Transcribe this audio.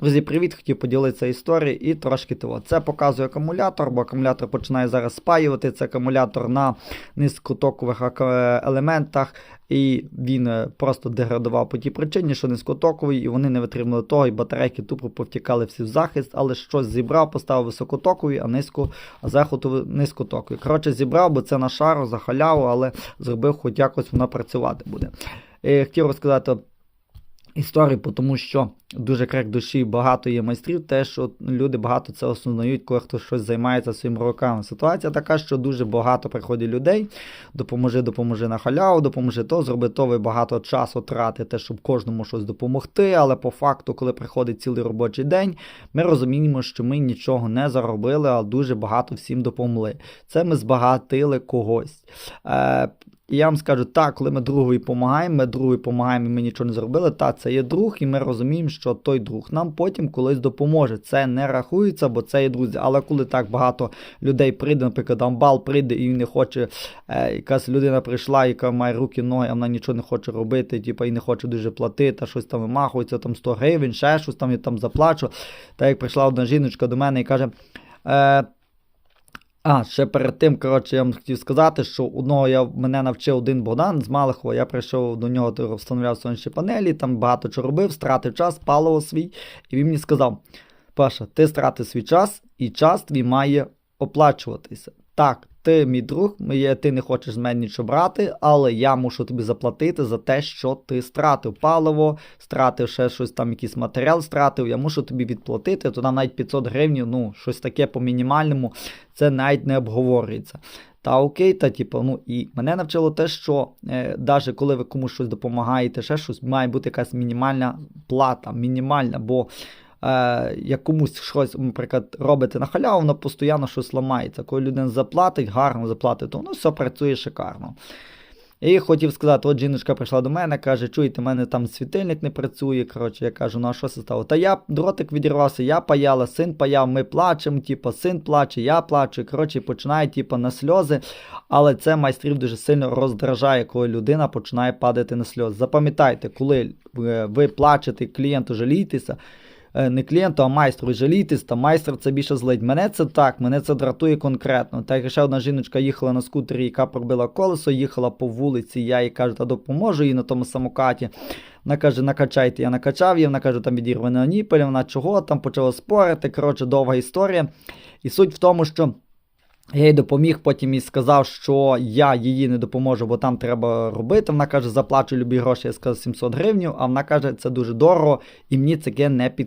Друзі, привіт! Хотів поділитися історією і трошки того. Це показує акумулятор, бо акумулятор починає зараз спаювати. Це акумулятор на низькотокових елементах, і він е, просто деградував по тій причині, що низькотоковий, і вони не витримали того, і батарейки тупо повтікали всі в захист, але щось зібрав, поставив високотоковий, а низько, а зверху низькотоковий. Коротше, зібрав, бо це на шару за халяву, але зробив, хоч якось вона працювати буде. Е, Хотів розказати історії, тому що дуже крик душі багато є майстрів, те, що люди багато це осознають, коли хтось щось займається своїми руками. Ситуація така, що дуже багато приходить людей, допоможи, допоможи на халяву, допоможи то, зроби то, ви багато часу тратите, щоб кожному щось допомогти. Але по факту, коли приходить цілий робочий день, ми розуміємо, що ми нічого не заробили, а дуже багато всім допомогли. Це ми збагатили когось. Е, і я вам скажу, так, коли ми другові допомагаємо, ми другові допомагаємо, і ми нічого не зробили. Та це є друг, і ми розуміємо, що той друг нам потім колись допоможе. Це не рахується, бо це є друзі. Але коли так багато людей прийде, наприклад, амбал прийде і не хоче, е, якась людина прийшла, яка має руки, ноги, а вона нічого не хоче робити, типу, і не хоче дуже платити, а щось там вимахується, там 100 гривень, ще щось там я там заплачу. Так як прийшла одна жіночка до мене і каже. Е, а, ще перед тим, коротше, я вам хотів сказати, що одного я мене навчив один Богдан з Малихова. Я прийшов до нього, встановляв сонячні панелі, там багато чого робив, стратив час, паливо свій. І він мені сказав: Паша, ти стратив свій час, і час твій має оплачуватися. Так, ти мій друг, ти не хочеш з мене нічого брати, але я мушу тобі заплатити за те, що ти стратив паливо, стратив ще щось там, якийсь матеріал стратив, я мушу тобі відплатити, то там навіть 500 гривень, ну, щось таке по мінімальному, це навіть не обговорюється. Та окей, та типу, ну і мене навчило те, що е, навіть коли ви комусь щось допомагаєте, ще щось має бути якась мінімальна плата, мінімальна, бо е, як комусь щось, наприклад, робите на халяву, воно постійно щось ламається. Коли людина заплатить, гарно заплатить, то воно все працює шикарно. І хотів сказати, от жіночка прийшла до мене, каже, чуєте, в мене там світильник не працює. Коротше, я кажу, ну а що це стало? Та я дротик відірвався, я паяла, син паяв, ми плачемо, типу, син плаче, я плачу. Коротше, починає, типу, на сльози. Але це майстрів дуже сильно роздражає, коли людина починає падати на сльози. Запам'ятайте, коли е, ви плачете, клієнту жалієтеся, не клієнту, а майстру жалійтесь, та майстер це більше злить. Мене це так, мене це дратує конкретно. Так як ще одна жіночка їхала на скутері, яка пробила колесо, їхала по вулиці, я їй кажу, та допоможу їй на тому самокаті. Вона каже, накачайте, я накачав її, вона каже, там відірвана ніпель, вона чого там почала спорити. Коротше, довга історія. І суть в тому, що. Я їй допоміг, потім їй сказав, що я її не допоможу, бо там треба робити. Вона каже, заплачу любі гроші, я сказав 700 гривень, а вона каже, це дуже дорого і мені таке не підходить.